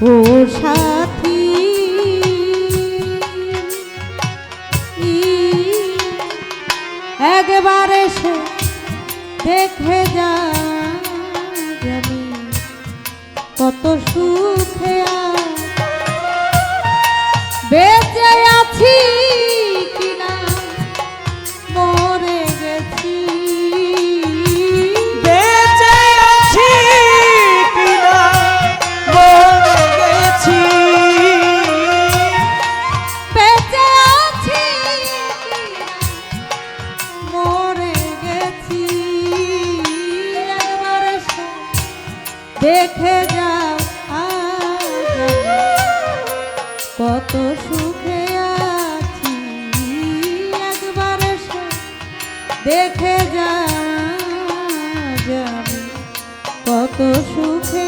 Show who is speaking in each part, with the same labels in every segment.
Speaker 1: ও সাথী একবার এসে দেখে যা কত সুখে দেখে যা কত সুখে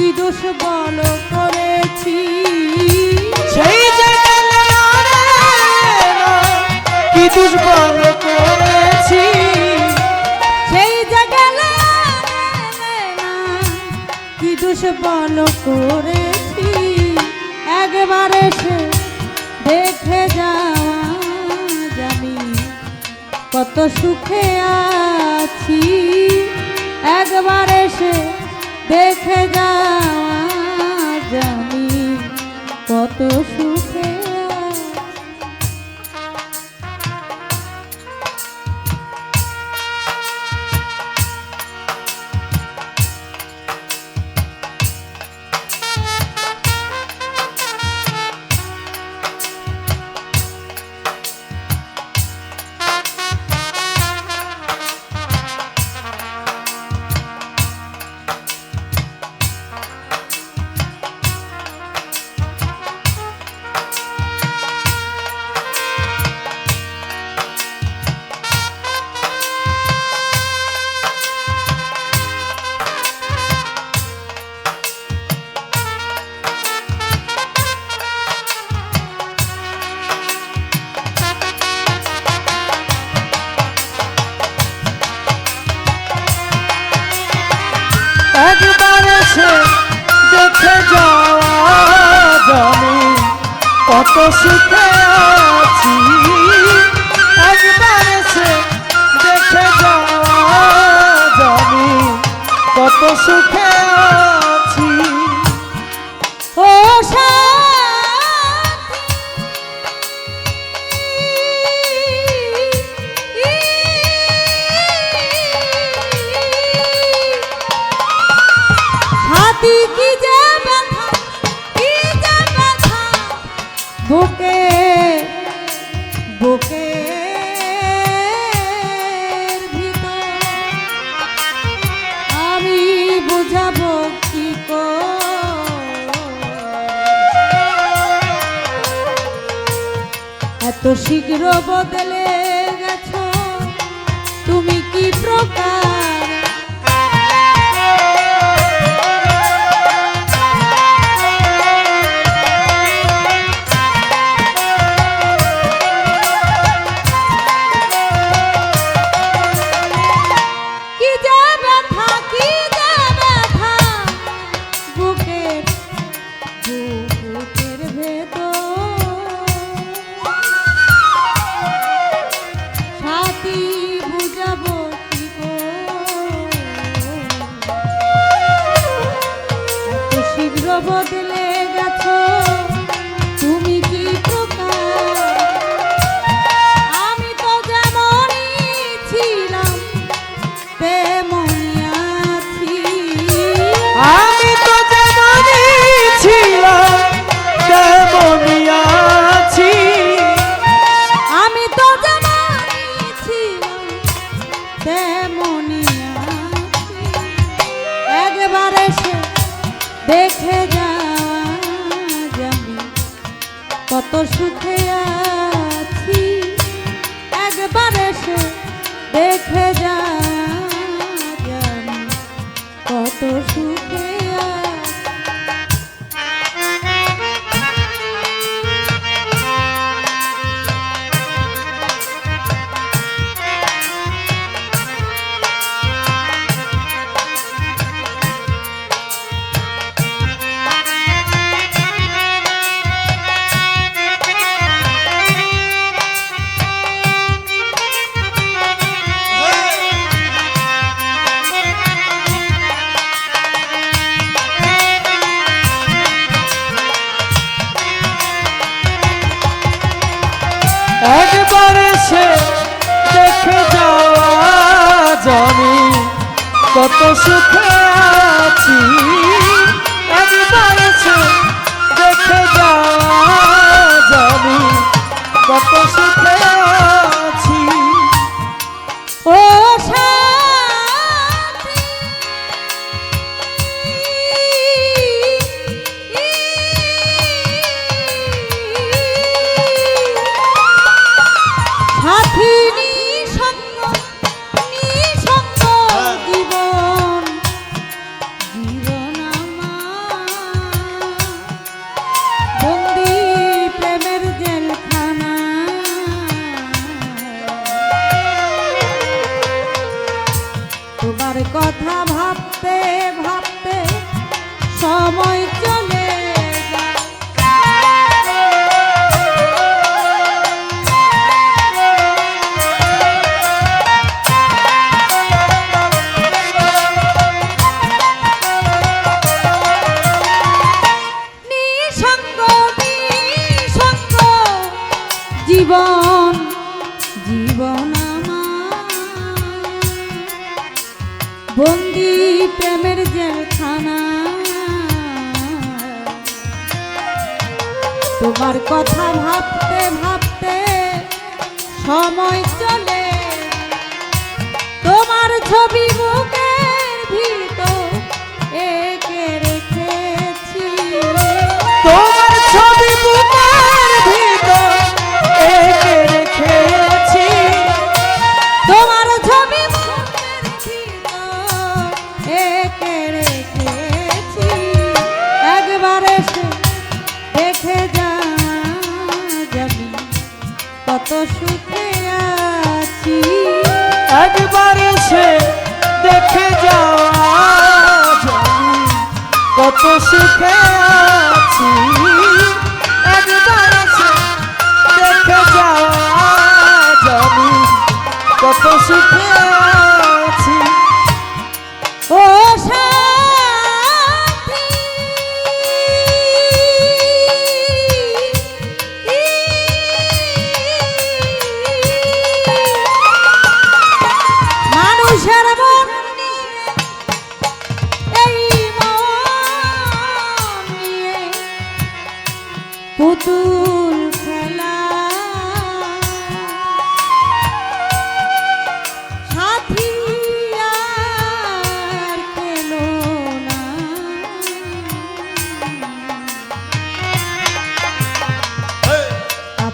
Speaker 1: কি দোষ বলো করেছি?
Speaker 2: সেই যে করেছি?
Speaker 1: সেই যে কি দোষ বলো করেছি? একবার এসে দেখে যাওয়া জানি কত সুখে আছি। একবার এসে দেখে যা জানি কত সুখে
Speaker 2: সুখে আছি একবার সে দেখে যাওয়া জানি কত সুখে
Speaker 1: শীঘ্র বদলে গেছ। তুমি কি প্রকার একবার সে দেখে যাওয়া জমি, কত সুখে আছি। একবার সে দেখে
Speaker 2: যাওয়া জমি, কত সুখে
Speaker 1: কথা ভাবতে ভাবতে সময় চলে জীবন বন্দি প্রেমের জেলখানা। তোমার কথা ভাবতে ভাবতে সময় চলে। তোমার ছবি
Speaker 2: বুকে você quer.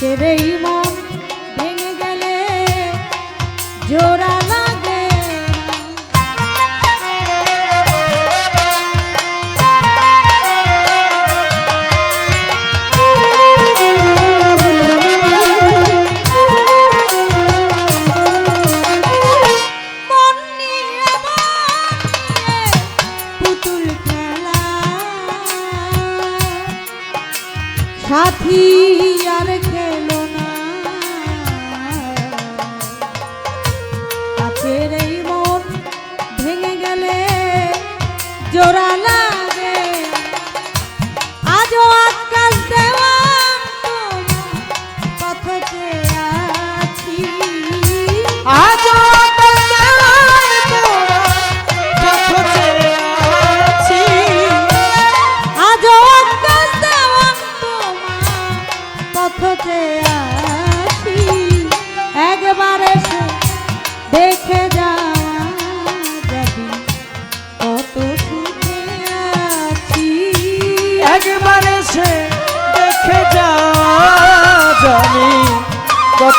Speaker 1: কিসের এই মন ভেঙে গেলে জোড়া সাথী আর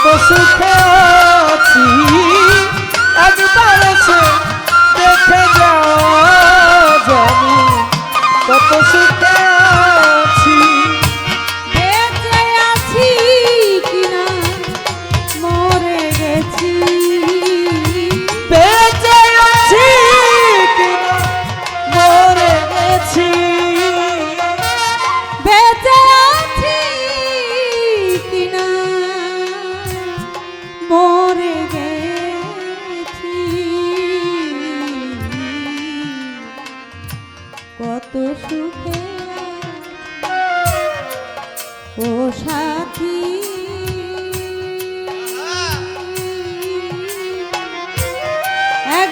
Speaker 1: তো সুখে আছি।